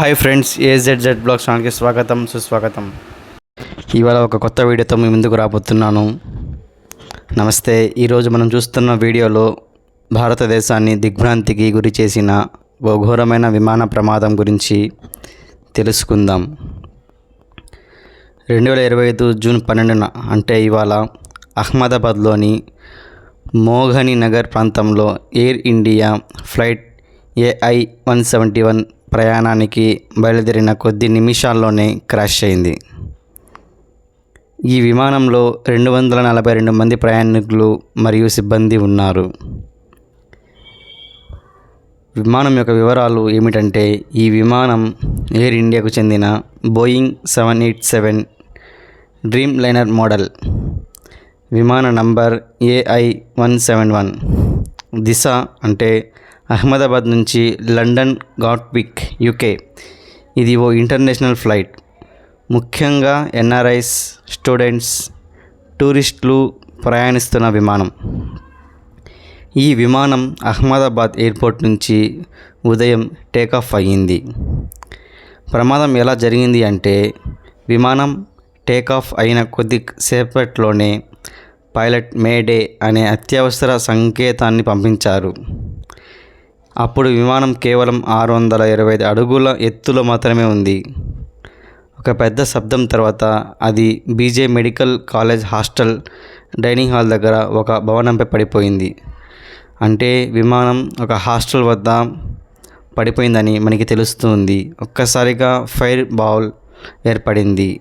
Hi friends ఏజెడ్జెడ్ blog ఛానల్కి స్వాగతం సుస్వాగతం. ఇవాళ ఒక కొత్త వీడియోతో మీ ముందుకు రాబోతున్నాను. నమస్తే ఈరోజు మనం చూస్తున్న వీడియోలో భారతదేశాన్ని దిగ్భ్రాంతికి గురి చేసిన ఓ ఘోరమైన విమాన ప్రమాదం గురించి తెలుసుకుందాం. రెండు వేల ఇరవై ఐదు జూన్ పన్నెండున అంటే ఇవాళ అహ్మదాబాద్లోని మోఘని నగర్ ప్రాంతంలో Air India flight AI one seventy one ప్రయాణానికి బయలుదేరిన కొద్ది నిమిషాల్లోనే క్రాష్ అయింది. ఈ విమానంలో రెండు వందల నలభై రెండు మంది ప్రయాణికులు మరియు సిబ్బంది ఉన్నారు. విమానం యొక్క వివరాలు ఏమిటంటే ఈ విమానం ఎయిర్ ఇండియాకు చెందిన Boeing seven eight seven Dreamliner model. విమాన number AI one seven one. దిశ అంటే అహ్మదాబాద్ నుంచి లండన్ గాట్విక్ యూకే. ఇది ఓ ఇంటర్నేషనల్ ఫ్లైట్. ముఖ్యంగా ఎన్ఆర్ఐస్ స్టూడెంట్స్ టూరిస్టులు ప్రయాణిస్తున్న విమానం. ఈ విమానం అహ్మదాబాద్ ఎయిర్పోర్ట్ నుంచి ఉదయం టేకాఫ్ అయ్యింది. ప్రమాదం ఎలా జరిగింది అంటే విమానం టేకాఫ్ అయిన కొద్ది సేపట్లోనే పైలట్ మేడే అనే అత్యవసర సంకేతాన్ని పంపించారు. అప్పుడు విమానం కేవలం ఆరు వందల ఇరవై ఐదు అడుగుల ఎత్తులో మాత్రమే ఉంది. ఒక పెద్ద శబ్దం తర్వాత అది BJ medical college hostel dining hall దగ్గర ఒక భవనంపై పడిపోయింది. అంటే విమానం ఒక హాస్టల్ వద్ద పడిపోయిందని మనకి తెలుస్తుంది. ఒక్కసారిగా ఫైర్ బాల్ ఏర్పడింది.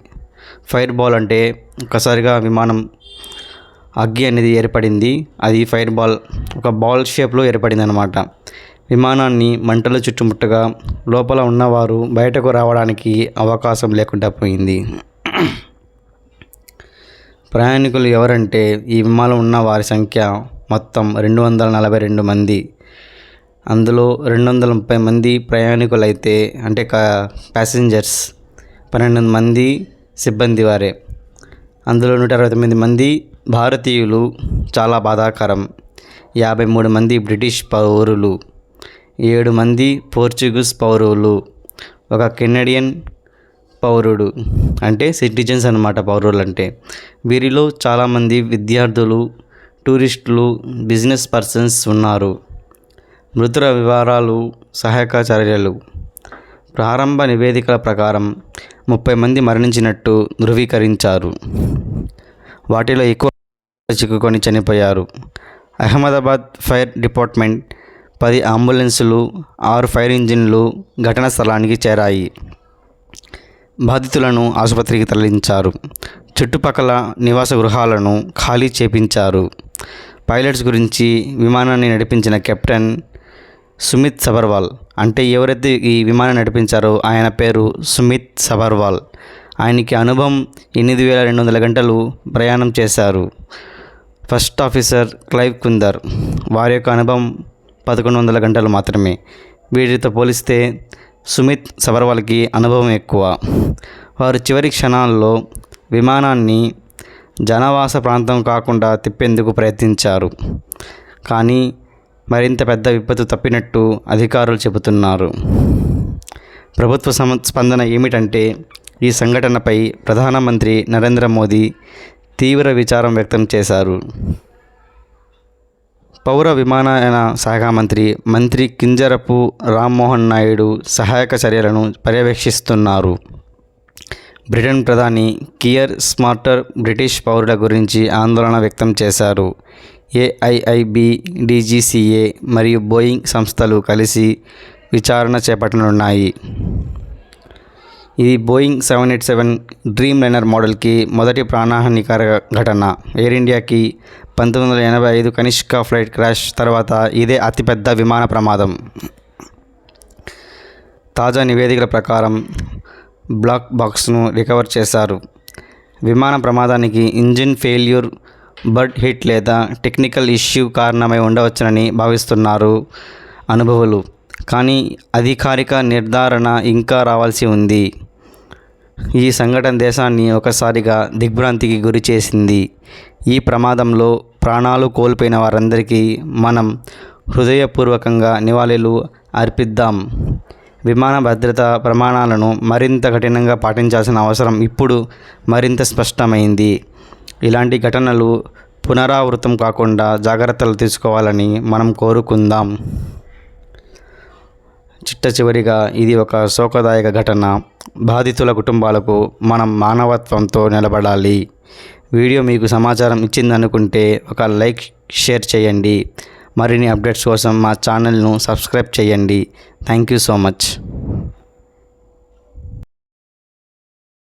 ఫైర్ బాల్ అంటే ఒక్కసారిగా విమానం అగ్గి అనేది ఏర్పడింది. అది ఫైర్ బాల్ ఒక బాల్ షేప్లో ఏర్పడింది అనమాట విమానాన్ని మంటలు చుట్టుముట్టగా లోపల ఉన్నవారు బయటకు రావడానికి అవకాశం లేకుండా పోయింది. ప్రయాణికులు ఎవరంటే ఈ విమానం ఉన్న వారి సంఖ్య మొత్తం రెండు వందల నలభై రెండు మంది. అందులో రెండు వందల ముప్పై మంది ప్రయాణికులైతే అంటే ప్యాసింజర్స్ పన్నెండు మంది సిబ్బంది వారే. అందులో నూట అరవై తొమ్మిది మంది భారతీయులు. చాలా బాధాకరం. యాభై మూడు మంది బ్రిటిష్ పౌరులు. ఏడు మంది పోర్చుగీస్ పౌరులు. ఒక కెనడియన్ పౌరుడు. అంటే సిటిజన్స్ అన్నమాట పౌరులు అంటే వీరిలో చాలామంది విద్యార్థులు టూరిస్టులు బిజినెస్ పర్సన్స్ ఉన్నారు. మృతుల వివరాలు సహాయక చర్యలు ప్రారంభ నివేదికల ప్రకారం ముప్పై మంది మరణించినట్టు ధృవీకరించారు. వాటిలో ఎక్కువ చిక్కుకొని చనిపోయారు. అహ్మదాబాద్ ఫైర్ డిపార్ట్మెంట్ పది అంబులెన్సులు ఆరు ఫైర్ ఇంజిన్లు ఘటనా స్థలానికి చేరాయి. బాధితులను ఆసుపత్రికి తరలించారు. చుట్టుపక్కల నివాస గృహాలను ఖాళీ చేపించారు. పైలట్స్ గురించి విమానాన్ని నడిపించిన కెప్టెన్ సుమిత్ సబర్వాల్ అంటే ఎవరైతే ఈ విమానం నడిపించారో ఆయన పేరు సుమిత్ సబర్వాల్. ఆయనకి అనుభవం ఎనిమిది వేల రెండు వందల గంటలు ప్రయాణం చేశారు. ఫస్ట్ ఆఫీసర్ క్లైవ్ కుందర్ వారి యొక్క అనుభవం పదకొండు వందల గంటలు మాత్రమే. వీటితో పోలిస్తే సుమిత్ సబర్వాల్కి అనుభవం ఎక్కువ. వారు చివరి క్షణాల్లో విమానాన్ని జనవాస ప్రాంతం కాకుండా తిప్పేందుకు ప్రయత్నించారు. కానీ మరింత పెద్ద విపత్తు తప్పినట్టు అధికారులు చెబుతున్నారు. ప్రభుత్వ సమ స్పందన ఏమిటంటే ఈ సంఘటనపై ప్రధానమంత్రి నరేంద్ర మోదీ తీవ్ర విచారం వ్యక్తం చేశారు. పౌర విమానయాన శాఖ మంత్రి మంత్రి కింజరపు రామ్మోహన్ నాయుడు సహాయక చర్యలను పర్యవేక్షిస్తున్నారు. బ్రిటన్ ప్రధాని కియర్ స్మార్టర్ బ్రిటిష్ పౌరుల గురించి ఆందోళన వ్యక్తం చేశారు. ఏఐఐబి డీజీసీఏ మరియు బోయింగ్ సంస్థలు కలిసి విచారణ చేపట్టనున్నాయి. ఇది Boeing seven eight seven Dreamliner మోడల్కి మొదటి ప్రాణహానికర ఘటన. ఎయిర్ ఇండియాకి పంతొమ్మిది వందల ఎనభై ఐదు కనిష్క ఫ్లైట్ క్రాష్ తర్వాత ఇదే అతిపెద్ద విమాన ప్రమాదం. తాజా నివేదికల ప్రకారం బ్లాక్ బాక్స్ను రికవర్ చేశారు. విమాన ప్రమాదానికి ఇంజిన్ ఫెయిల్యూర్ బర్డ్ హిట్ లేదా టెక్నికల్ ఇష్యూ కారణమై ఉండవచ్చునని భావిస్తున్నారు అనుభవులు. కానీ అధికారిక నిర్ధారణ ఇంకా రావాల్సి ఉంది. ఈ సంఘటన దేశాన్ని ఒకసారిగా దిగ్భ్రాంతికి గురి చేసింది. ఈ ప్రమాదంలో ప్రాణాలు కోల్పోయిన వారందరికీ మనం హృదయపూర్వకంగా నివాళులు అర్పిద్దాం. విమాన భద్రత ప్రమాణాలను మరింత కఠినంగా పాటించాల్సిన అవసరం ఇప్పుడు మరింత స్పష్టమైంది. ఇలాంటి ఘటనలు పునరావృతం కాకుండా జాగ్రత్తలు తీసుకోవాలని మనం కోరుకుందాం. చిట్ట చివరిగా ఇది ఒక శోకదాయక ఘటన. బాధితుల కుటుంబాలకు మనం మానవత్వంతో నిలబడాలి. వీడియో మీకు సమాచారం ఇచ్చిందనుకుంటే ఒక లైక్ షేర్ చేయండి. మరిన్ని అప్డేట్స్ కోసం మా ఛానల్ను సబ్స్క్రైబ్ చేయండి. Thank you so much.